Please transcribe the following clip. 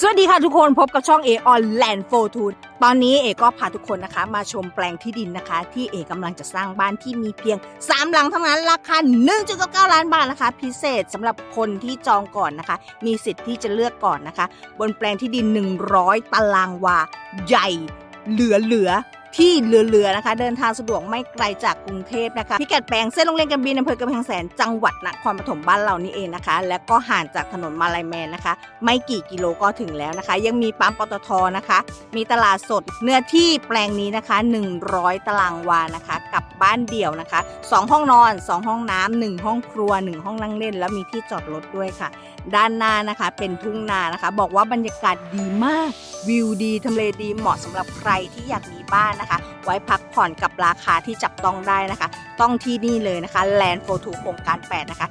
สวัสดีค่ะทุกคนพบกับช่องเอออนแลนด์โฟทูตอนนี้เอก็พาทุกคนนะคะ มาชมแปลงที่ดินนะคะ ที่เอกำลังจะสร้างบ้านที่มีเพียง 3 หลังเท่านั้นราคา 1.9 ล้านบาทนะคะ พิเศษสำหรับคนที่จองก่อนนะคะ มีสิทธิ์ที่จะเลือกก่อนนะคะ บนแปลงที่ดิน 100 ตารางวา ใหญ่เหลือเหลือ ที่เหลือๆนะคะ เดินทางสะดวกไม่ไกลจากกรุงเทพนะคะพิกัดแปลงเส้นโรงเรียนกำบินอำเภอกำแพงแสนจังหวัดนครปฐมบ้านเรานี่เองนะคะ และก็ห่างจากถนนมาลายแมนนะคะ ไม่กี่กิโลก็ถึงแล้วนะคะ ยังมีปั๊มปตทนะคะ มีตลาดสดเนื้อที่แปลงนี้นะคะ 100 ตารางวานะคะ กับบ้านเดี่ยวนะคะ 2 ห้องนอน 2 ห้องน้ำ1ห้องครัว 1 ห้องนั่งเล่น แล้วมีที่จอดรถด้วยค่ะ ด้านหน้านะคะเป็นทุ่งนานะคะ บอกว่าบรรยากาศดีมาก วิวดีทำเลดีเหมาะสำหรับใครที่อยากมีบ้านนะคะ ไว้พักผ่อนกับราคาที่จับต้องได้นะคะ ต้องที่นี่เลยนะคะแลนด์โฟทูโครงการ 8 นะคะ